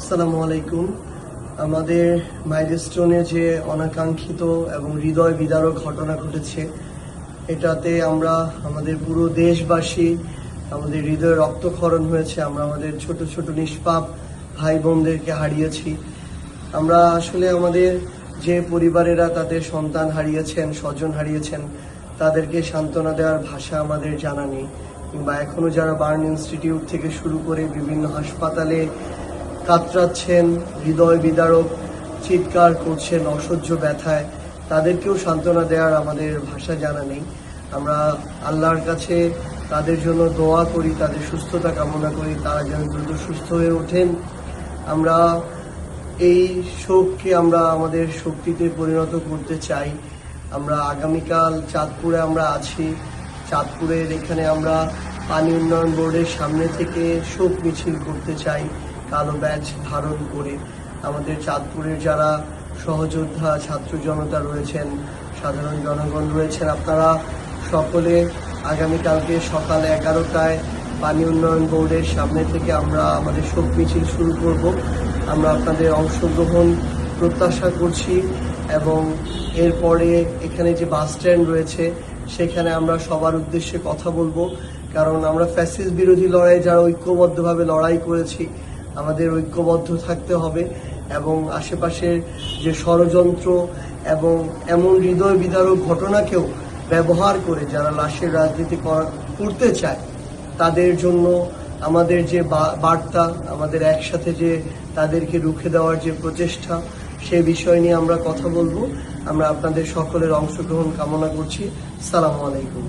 আসসালামু আলাইকুম। আমাদের মাইলস্টোনে যে অনাকাঙ্ক্ষিত এবং হৃদয় বিদারক ঘটনা ঘটেছে, এটাতে আমরা আমাদের পুরো দেশবাসী, আমাদের হৃদয়ে রক্তক্ষরণ হয়েছে, আমরা আমাদের ছোট ছোট নিষ্পাপ ভাই বোনদেরকে হারিয়েছি। আমরা আসলে আমাদের যে পরিবারেরা তাদের সন্তান হারিয়েছেন, স্বজন হারিয়েছেন, তাদেরকে সান্ত্বনা দেওয়ার ভাষা আমাদের জানা নেই। কিংবা এখনও যারা বার্ন ইনস্টিটিউট থেকে শুরু করে বিভিন্ন হাসপাতালে কাতরাচ্ছেন, হৃদয় বিদারক, চিৎকার করছেন, অসহ্য ব্যথায়। তাদেরকেও সান্ত্বনা দেওয়ার আমাদের ভাষা জানা নেই। আমরা আল্লাহর কাছে তাদের জন্য দোয়া করি, তাদের সুস্থতা কামনা করি, তারা যেন দ্রুত সুস্থ হয়ে ওঠেন। আমরা এই শোককে আমরা আমাদের শক্তিতে পরিণত করতে চাই। আমরা আগামীকাল চাঁদপুরে আমরা আছি। চাঁদপুরের এখানে আমরা পানি উন্নয়ন বোর্ডের সামনে থেকে শোক মিছিল করতে চাই। কালো ব্যাচ ধারণ করে। আমাদের চাঁদপুরের যারা সহযোদ্ধা, ছাত্র জনতা রয়েছেন, সাধারণ জনগণ রয়েছেন, আপনারা সকলে আগামীকালকে সকাল এগারোটায় পানি উন্নয়ন বোর্ডের সামনে থেকে আমরা আমাদের শোক মিছিল শুরু করব। আমরা আপনাদের অংশগ্রহণ প্রত্যাশা করছি এবং এরপরে এখানে যে বাস স্ট্যান্ড রয়েছে, সেখানে আমরা সবার উদ্দেশ্যে কথা বলব। কারণ আমরা ফ্যাসিস বিরোধী লড়াই যারা ঐক্যবদ্ধভাবে লড়াই করেছি আমাদের ঐক্যবদ্ধ থাকতে হবে এবং আশেপাশের যে ষড়যন্ত্র এবং এমন হৃদয় বিদারক ঘটনাকেও ব্যবহার করে যারা লাশের রাজনীতি করতে চায়, তাদের জন্য আমাদের যে বার্তা, আমাদের একসাথে যে তাদেরকে রুখে দেওয়ার যে প্রচেষ্টা, সে বিষয় নিয়ে আমরা কথা বলব। আমরা আপনাদের সকলের অংশগ্রহণ কামনা করছি। সালামু আলাইকুম।